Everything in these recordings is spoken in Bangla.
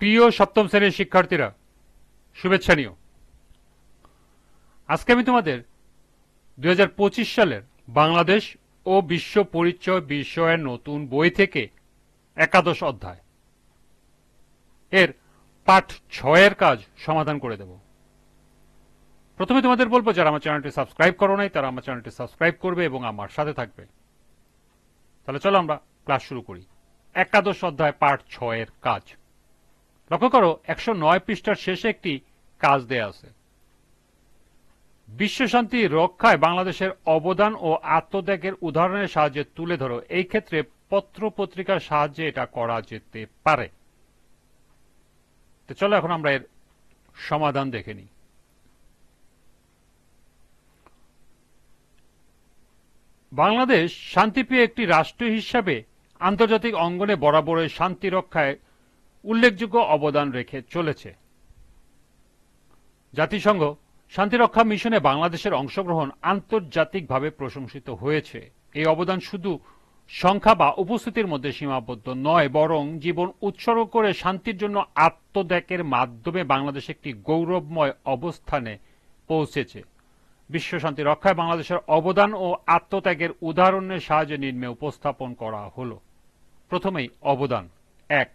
প্রিয় সপ্তম শ্রেণির শিক্ষার্থীরা, শুভেচ্ছা নিও। আজকে আমি তোমাদের দু হাজার পঁচিশ সালের বাংলাদেশ ও বিশ্ব পরিচয় বিষয়ের নতুন বই থেকে একাদশ অধ্যায় এর পাঠ ছয়ের কাজ সমাধান করে দেব। প্রথমে তোমাদের বলব, যারা আমার চ্যানেলটি সাবস্ক্রাইব করো নাই, তারা আমার চ্যানেলটি সাবস্ক্রাইব করবে এবং আমার সাথে থাকবে। তাহলে চলো আমরা ক্লাস শুরু করি। একাদশ অধ্যায় পাঠ ছয়ের কাজ। লক্ষ্য করো, একশো নয় পৃষ্ঠার শেষে একটি কাজ দেয়া আছে। বিশ্বশান্তি রক্ষায় বাংলাদেশের অবদান ও আত্মত্যাগের উদাহরণের সাহায্যে তুলে ধরো। এই ক্ষেত্রে পত্র পত্রিকার সাহায্যে এটা করা যেতে পারে। তো চলো এখন আমরা এর সমাধান দেখে নিই। বাংলাদেশ শান্তিপ্রিয় একটি রাষ্ট্র হিসাবে আন্তর্জাতিক অঙ্গনে বরাবরই শান্তি রক্ষায় উল্লেখযোগ্য অবদান রেখে চলেছে। জাতিসংঘ শান্তিরক্ষা মিশনে বাংলাদেশের অংশগ্রহণ আন্তর্জাতিকভাবে প্রশংসিত হয়েছে। এই অবদান শুধু সংখ্যা বা উপস্থিতির মধ্যে সীমাবদ্ধ নয়, বরং জীবন উৎসর্গ করে শান্তির জন্য আত্মত্যাগের মাধ্যমে বাংলাদেশ একটি গৌরবময় অবস্থানে পৌঁছেছে। বিশ্ব শান্তি রক্ষায় বাংলাদেশের অবদান ও আত্মত্যাগের উদাহরণের সাহায্যে নিম্নে উপস্থাপন করা হল। প্রথমেই অবদান এক।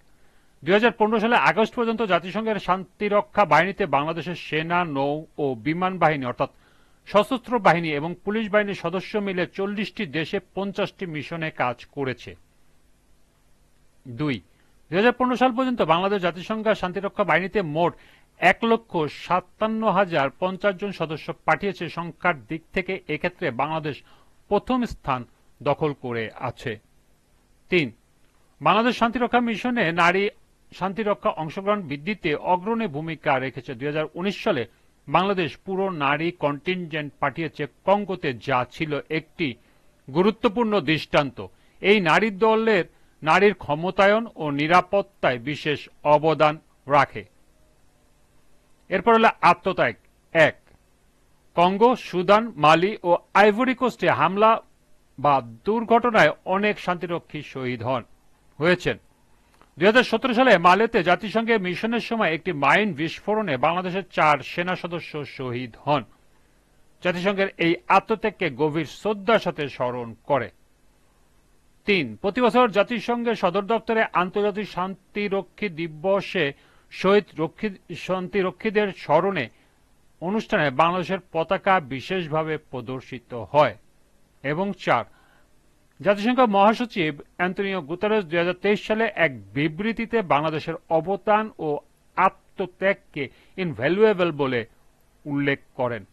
দুই হাজার পনেরো সালে আগস্ট পর্যন্ত জাতিসংঘের শান্তিরক্ষা বাহিনীতে বাংলাদেশের সেনা, নৌ ও বিমান বাহিনী, অর্থাৎ সশস্ত্র বাহিনী এবং পুলিশ বাহিনীর সদস্য মিলে চল্লিশটি দেশে পঞ্চাশটি মিশনে কাজ করেছে। দুই দুই সাল পর্যন্ত বাংলাদেশ জাতিসংঘ শান্তিরক্ষা বাহিনীতে মোট এক লক্ষ সাতান্ন হাজার পঞ্চাশ জন সদস্য পাঠিয়েছে। সংখ্যার দিক থেকে এক্ষেত্রে বাংলাদেশ প্রথম স্থান দখল করে আছে। তিন, বাংলাদেশ শান্তিরক্ষা মিশনে নারী শান্তিরক্ষা অংশগ্রহণ বৃদ্ধিতে অগ্রণী ভূমিকা রেখেছে দুই হাজার উনিশ সালে বাংলাদেশ পুরো নারী কন্টিনজেন্ট পাঠিয়েছে কঙ্গোতে যা ছিল একটি গুরুত্বপূর্ণ দৃষ্টান্ত। এই নারী দলের নারীর ক্ষমতায়ন ও নিরাপত্তায় বিশেষ অবদান রাখে। এরপর হলো আত্মত্যাগ। এক, কঙ্গো, সুদান, মালি ও আইভরি কোস্টে হামলা বা দুর্ঘটনায় অনেক শান্তিরক্ষী শহীদ হন, হয়েছেন। দুই সালে মালেতে জাতিসংঘের মিশনের সময় একটি মাইন বিস্ফোরণে বাংলাদেশের চার সেনা সদস্য শহীদ হন। জাতিসংঘের এই আত্মত্যাগকে গভীর শ্রদ্ধার সাথে স্মরণ করে। তিন, প্রতি বছর জাতিসংঘের সদর দপ্তরে আন্তর্জাতিক শান্তিরক্ষী দিবসে শহীদ রক্ষী, শান্তিরক্ষীদের স্মরণে অনুষ্ঠানে বাংলাদেশের পতাকা বিশেষভাবে প্রদর্শিত হয়। এবং চার জাতিসংঘ মহাসচিব অ্যান্টনিও গুতারেস দুই সালে এক বিবৃতিতে বাংলাদেশের অবদান ও আত্মত্যাগকে ইনভ্যালুয়েবল বলে উল্লেখ করেন।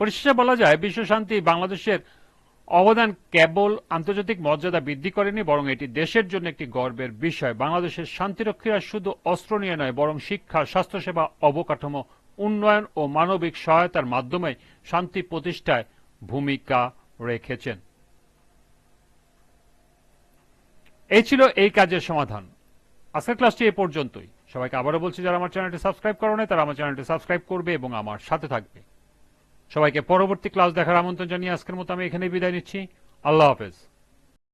পরিশেষে বলা যায় বিশ্বশান্তি বাংলাদেশের অবদান কেবল আন্তর্জাতিক মর্যাদা বৃদ্ধি করেনি, বরং এটি দেশের জন্য একটি গর্বের বিষয়। বাংলাদেশের শান্তিরক্ষীরা শুধু অস্ত্র নিয়ে নয়, বরং শিক্ষা, স্বাস্থ্যসেবা, অবকাঠামো, উন্নয়ন ও মানবিক সহায়তার মাধ্যমে শান্তি প্রতিষ্ঠায় ভূমিকা রেখেছেন। এই ছিল এই কাজের সমাধান। আজকের ক্লাসটি এ পর্যন্তই। সবাইকে আবারও বলছি, যারা আমার চ্যানেলটি সাবস্ক্রাইব করো নাই, তারা আমার চ্যানেলটি সাবস্ক্রাইব করবে এবং আমার সাথে থাকবে। সবাইকে পরবর্তী ক্লাস দেখার আমন্ত্রণ জানিয়ে আজকের মতো আমি এখানে বিদায় নিচ্ছি। আল্লাহ হাফেজ।